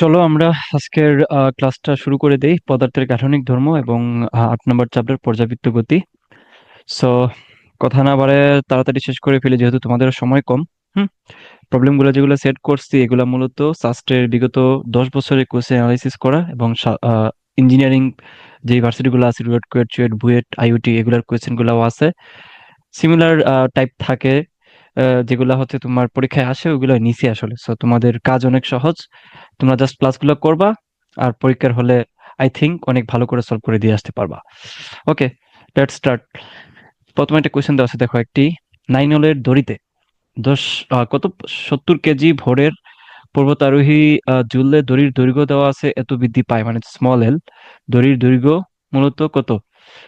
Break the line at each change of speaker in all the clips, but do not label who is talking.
চলো আমরা আজকের ক্লাসটা শুরু করে দেই। পদার্থের গাঠনিক ধর্ম এবং আট নম্বর চ্যাপ্টার পর্যাবৃত্ত গতি। সো কথা না বাড়ে তাড়াতাড়ি শেষ করে ফেলি যেহেতু তোমাদের সময় কম। হুম? প্রবলেমগুলো যেগুলো সেট করছি, এগুলো মূলত সাস্টের বিগত দশ বছরের কোর্সে অ্যানালাইসিস করা এবং ইঞ্জিনিয়ারিং যে ভার্সিটিগুলো আছে রুয়েট কুয়েট চুয়েট বুয়েট আইওটি এগুলার কোয়েশ্চেনগুলোও আছে। সিমিলার টাইপ থাকে। যেগুলা হচ্ছে তোমার পরীক্ষায় আসে ওগুলো নিচে আসলে। সো তোমাদের কাজ অনেক সহজ। তোমরা জাস্ট ক্লাসগুলো করবা আর পরীক্ষার হলে আই থিংক অনেক ভালো করে সলভ করে দিয়ে আসতে পারবা। ওকে লেটস স্টার্ট প্রথমে একটা কোয়েশ্চেন দেওয়া আছে, দেখো একটি। নাইন হোলের দড়িতে দশ কত, সত্তর কেজি ভোরের পর্বতারোহী ঝুললে দড়ির দৈর্ঘ্য দেওয়া আছে এত বৃদ্ধি পায় মানে স্মল এল দড়ির দৈর্ঘ্য মূলত কত?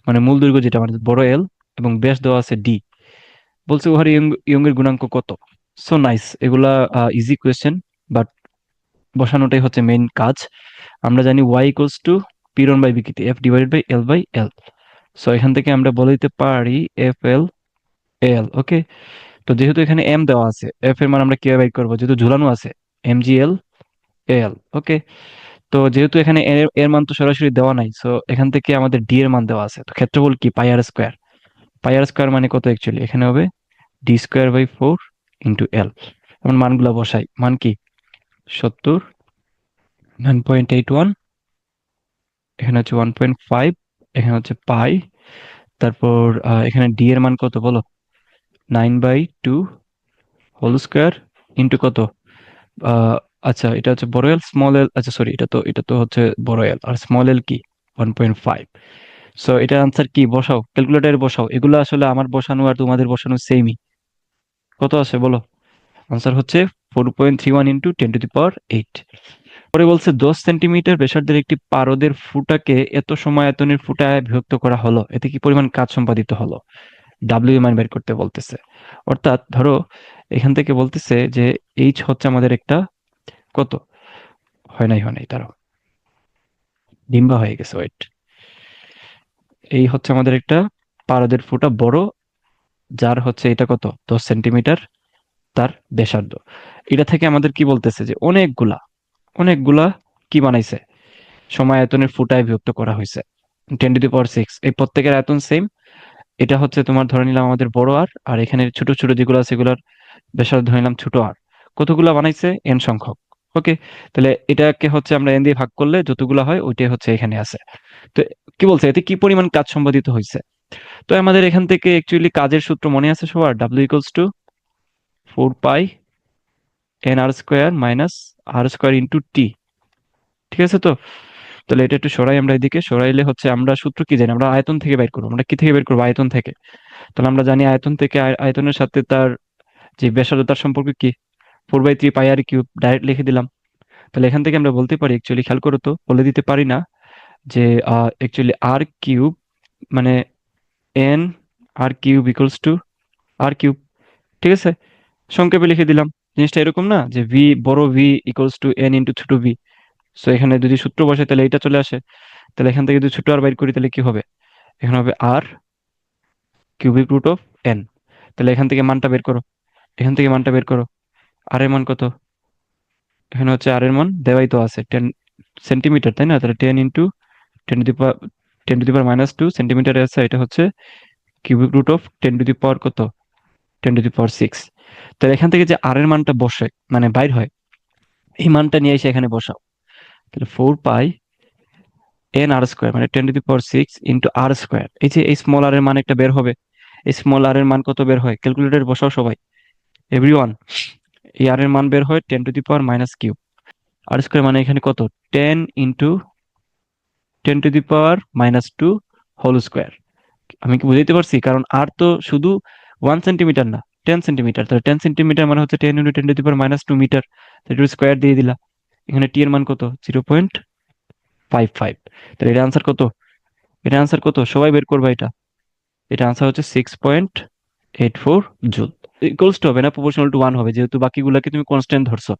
মানে মূল দৈর্ঘ্য যেটা মানে বড় এল এবং ব্যাস দেওয়া আছে ডি বলছে উহার ইয়ং এর গুণাঙ্ক কত? সো নাইস এগুলা ইজি কোয়েশ্চেন বাট বসানোটাই হচ্ছে মেইন কাজ। আমরা জানি ওয়াই ইকুয়ালস টু পিরন বাই বিকৃতি F divided by L by L so এখান থেকে আমরা বলে দিতে পারি এফ এল এল ওকে তো যেহেতু এখানে এম দেওয়া আছে এফ এর মান আমরা কীভাবে বাইর করব? যেহেতু ঝুলানো আছে এম জি এল এল ওকে তো যেহেতু এখানে এর মান তো সরাসরি দেওয়া নাই সো এখান থেকে আমাদের ডি এর মান দেওয়া আছে। তো ক্ষেত্রফল কি? পাই আর স্কোয়ার পাই আর স্কোয়ার মানে কত অ্যাকচুয়ালি এখানে হবে D square by four into L এখন মানগুলো বসাই। মান কি? সত্তর নাইন পয়েন্ট এইট ওয়ান এখানে হচ্ছে ওয়ান পয়েন্ট ফাইভ এখানে হচ্ছে পাই তারপর এখানে ডি এর মান কত বলো? Nine by two whole square into কত? আচ্ছা এটা হচ্ছে বড় এল স্মল এল আচ্ছা সরি এটা তো এটা তো হচ্ছে বড় এল আর স্মল এল কি? ওয়ান পয়েন্ট ফাইভ সো এটার আনসার কি? বসাও ক্যালকুলেটারে বসাও। এগুলো আসলে আমার বসানো আর তোমাদের বসানো সেমই কত আছে বলো? আনসার হচ্ছে four point three one into ten to the power eight পরে বলছে, দশ সেন্টিমিটার ব্যাসার্ধের একটি পারদের ফুটাকে এত সময় আয়তনের ফুটায় বিভক্ত করা হলো? এতে কি পরিমাণ কাজ সম্পাদিত হলো? ডাব্লিউ মান বের করতে বলতেছে। অর্থাৎ ধরো, এখান থেকে বলতেছে যে এইচ হচ্ছে আমাদের একটা কত? হয় নাই হয় নাই তারও ডিম্বা হয়ে গেছে ওয়েট এই হচ্ছে আমাদের একটা পারদের ফুটা বড় যার হচ্ছে এটা কত? দশ সেন্টিমিটার তার ব্যাসার্ধ। এটা থেকে আমাদের কি বলতেছে যে অনেকগুলা অনেকগুলা কি বানাইছে? সময় আয়তনের ফুটায় বিভক্ত করা হয়েছে ten to the power six এই প্রত্যেকের আয়তন সেম এটা হচ্ছে তোমার ধরে নিলাম আমাদের বড় আর আর এখানে ছোট ছোট যেগুলো আছে সেগুলোর ব্যাসার্ধ ধরে নিলাম ছোট আর কতগুলা বানাইছে? এন সংখ্যক। ওকে তাহলে এটাকে হচ্ছে আমরা এন দিয়ে ভাগ করলে যতগুলা হয় ওইটাই হচ্ছে এখানে আছে। তো কি বলছে? এতে কি পরিমাণ কাজ সম্পাদিত হয়েছে তো আমাদের এখান থেকে অ্যাকচুয়ালি কাজের সূত্র মনে আছে সবার? W equals to four pi N R square minus R square into T ঠিক আছে তো? তাহলে এটা একটু সরাই আমরা এদিকে। সরাইলে হচ্ছে আমরা সূত্র কি জানি? আমরা আয়তন থেকে বের করব। আমরা কি থেকে বের করব? আয়তন থেকে। তাহলে আমরা জানি আয়তন থেকে আয়- আয়তনের সাথে তার যে ব্যাসার্ধ সম্পর্ক কি? Four by three pi R cube direct লিখে দিলাম। তাহলে এখান থেকে আমরা বলতে পারি অ্যাকচুয়ালি খেয়াল করো তো, বলে দিতে পারি না যে অ্যাকচুয়ালি আর কিউব মানে N R cube equals to R cube ঠিক আছে? সংক্ষেপে লিখে দিলাম, জিনিসটা এরকম না যে ভি বড় V equals to N into ছোট ভি সো এখানে যদি সূত্র বসে, তাহলে এটা চলে আসে। তাহলে এখান থেকে যদি ছোট আর বাইর করি, তাহলে কি হবে? এখানে হবে R cubic root of N তাহলে এখান থেকে মানটা বের করো। এখান থেকে মানটা বের করো। আর এর মান কত? এখানে হচ্ছে আর এর মান দেওয়াই তো আছে টেন সেন্টিমিটার তাই না? তাহলে ten into ten to ten to the power minus two centimetre আছে এটা হচ্ছে cubic root of ten to the power কত? Ten to the power six তাহলে এখান থেকে যে আর এর মানটা বসে মানে বাইর হয়, এই মানটা নিয়ে এসে এখানে বসাও। তাহলে four pi N R square মানে ten to the power six into R square এই যে এই স্মল আর এর মান একটা বের হবে, এই স্মল আর এর মান কত বের হয়? ক্যালকুলেটর বসাও সবাই। এভরি ওয়ান এই আর এর মান বের হয় ten to the power minus cube R square মানে এখানে কত? Ten into ten to the power minus two whole square. আমি কি বুঝাইতে পারছি? কারণ আর তো শুধু ওয়ান সেন্টিমিটার না টেন সেন্টিমিটার তাহলে টেন সেন্টিমিটার মানে হচ্ছে ten into ten to the power minus two metre সেটা স্কোয়ার দিয়ে দিলা এখানে টি এর মান কত? জিরো পয়েন্ট ফাইভ ফাইভ তাহলে এটা আনসার কত? এটা আনসার কত? সবাই বের করবা এটা। এটা আনসার হচ্ছে six point eight four joule equals to হবে না প্রপোর্শনাল টু ওয়ান হবে। যেহেতু বাকিগুলোকে তুমি কনস্ট্যান্ট ধরছো।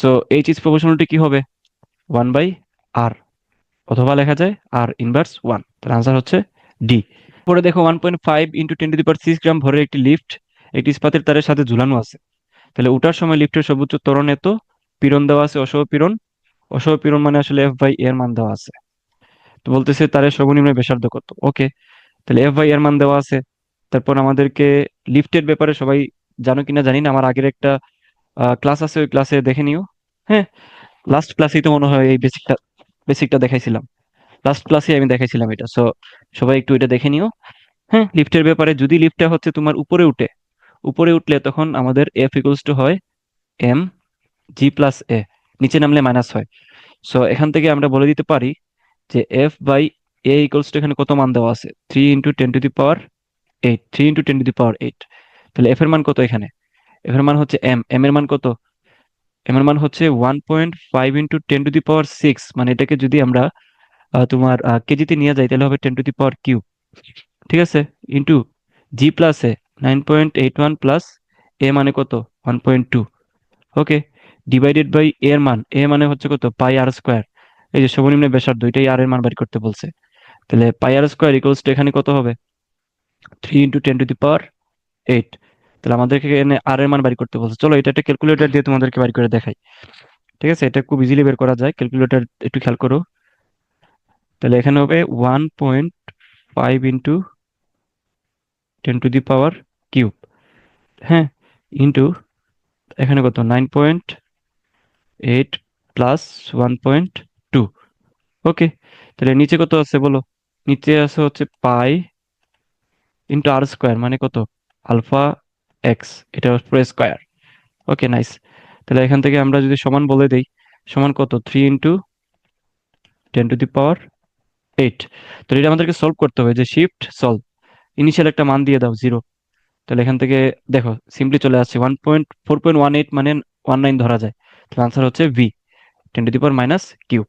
So H is proportional to কি হবে? ওয়ান বাই আর অথবা লেখা যায় আর ইনভার্স ওয়ান তার আনসার হচ্ছে ডি পরে দেখো one point five into ten to power six gram ভরের একটি লিফট একটি ইস্পাতের তারের সাথে ঝুলানো আছে। তাহলে ওঠার সময় লিফটের সর্বোচ্চ ত্বরণ এত, পীড়ন দেওয়া আছে, অসহ পীড়ন। অসমপীড়ন মানে আসলে এফ বাই এর মান দেওয়া আছে। তো বলতেছে তারের সর্বনিম্ন ব্যাসার্ধ কত। ওকে, তাহলে এফ বাই এর মান দেওয়া আছে। তারপর আমাদেরকে লিফটের ব্যাপারে সবাই জানো কিনা জানি না, আমার আগের একটা ক্লাস আছে, ওই ক্লাসে দেখে নিও। হ্যাঁ লাস্ট ক্লাসেই তো মনে হয় এই বেসিকটা বেসিকটা দেখাইছিলাম। লাস্ট ক্লাসে আমি দেখাইছিলাম এটা। সো সবাই একটু এটা দেখে নিও। হ্যাঁ লিফটের ব্যাপারে যদি লিফটটা হচ্ছে তোমার উপরে উঠে, উপরে উঠলে তখন আমাদের এফ ইকুয়ালস টু হয় এম জি প্লাস এ নিচে নামলে মাইনাস হয়। সো এখান থেকে আমরা বলে দিতে পারি যে F by A equals to এখানে কত মান দেওয়া আছে? Three into ten to the power eight three into ten to the power eight তাহলে এফ এর মান কত এখানে? এফ এর মান হচ্ছে এম এম এর মান কত? এম এর মান হচ্ছে one point five into ten to the power six মানে এটাকে যদি আমরা তোমার কেজিতে নিয়ে যাই, তাহলে হবে ten to the power cube ঠিক আছে? Into G plus A nine point eight one plus A মানে কত? One point two okay divided by এর মান এ মানে হচ্ছে কত? পাই আর স্কোয়ার এই যে সর্বনিম্ন ব্যাসার্ধ, এটাই আর এর মান বের করতে বলছে। তাহলে pi R square equals to এখানে কত হবে? Three into ten to the power eight তাহলে আমাদেরকে এখানে আর এর মান বাড়ি করতে বলছে। চলো এটা একটা ক্যালকুলেটর দিয়ে তোমাদেরকে বাড়ি করে দেখাই। ঠিক আছে? এটা খুব ইজিলি বের করা যায়। ক্যালকুলেটর একটু খেয়াল করো। তাহলে এখানে হবে one point five into ten to the power cube হ্যাঁ? ইন্টু এখানে কত? Nine point eight plus one point two okay? তাহলে নিচে কত আছে বলো? নিচে আছে হচ্ছে পাই ইন্টু আর স্কোয়ার মানে কত? আলফা এক্স এটা পুরো স্কোয়ার ওকে নাইস তাহলে এখান থেকে আমরা যদি সমান বলে দেই, সমান কত? Three into ten to the power eight তো এটা আমাদেরকে সলভ করতে হবে যে শিফট সলভ ইনিশিয়াল একটা মান দিয়ে দাও জিরো তাহলে এখান থেকে দেখো সিম্পলি চলে আসছে one point four point one eight মানে ওয়ান নাইন ধরা যায়। তাহলে আনসার হচ্ছে V ten to the power minus Q